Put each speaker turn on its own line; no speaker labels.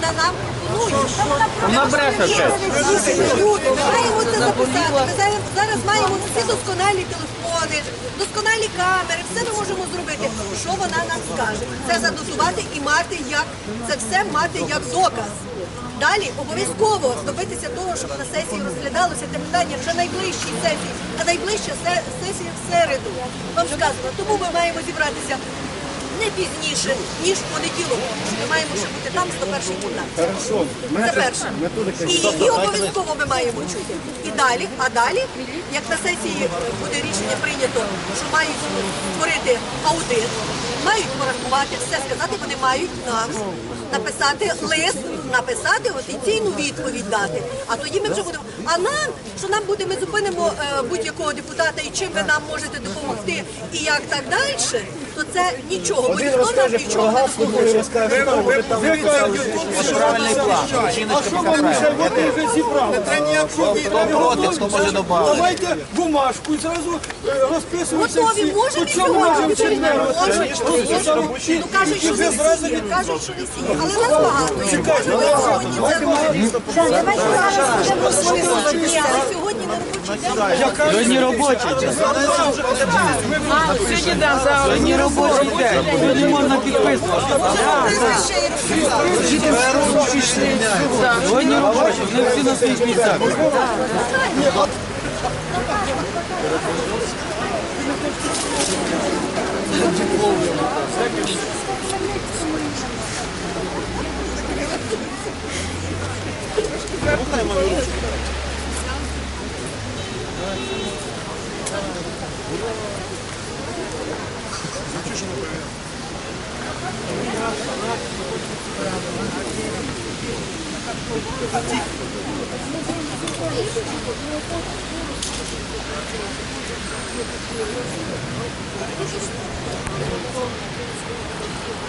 вона нам.
Вона бреше
Ні, люди, Ми маємо це записати. Ми зараз, зараз маємо всі досконалі телефони, досконалі камери, все ми можемо зробити. Що вона нам скаже? Це занотувати і мати як це все мати як доказ. Далі обов'язково добитися того, щоб на сесії розглядалося те питання вже найближчій сесії, а найближча се- сесія в середу. Вам сказано, тому ми маємо зібратися не пізніше, ніж в понеділок. Ми маємо ще бути там 101 кімнаті. Це перше. І її обов'язково ми маємо чути. І далі, а далі, як на сесії буде рішення прийнято, що мають створити аудит, мають порахувати, все сказати, вони мають нам написати лист, написати офіційну відповідь дати. А тоді ми вже будемо. А нам, що нам буде, ми зупинимо е, будь-якого депутата і чим ви нам можете допомогти, і як так далі, то це нічого. Бо
Один
ніхто нам
розкаже про
нічого не
газ, другий розкаже про того, ви там
Правильний план. Жіночка поки правильно.
Ви вже зібрали.
Хто проти, хто може.
Давайте бумажку і зразу е, розписуємося
Готові, можемо і сьогодні.
вже
Можуть,
вчинили?
можуть. Ну кажуть, що не всі, кажуть, що не всі. Але нас багато. є. Сьогодні на робочий.
Сьогодні робочий день.
Сьогодні да,
Сьогодні робочий день. Сьогодні можна підписувати. Сьогодні робочий. Вони всі на своїх місцях. Рухай мою ручку. Звучи, що не повірю. Thank you.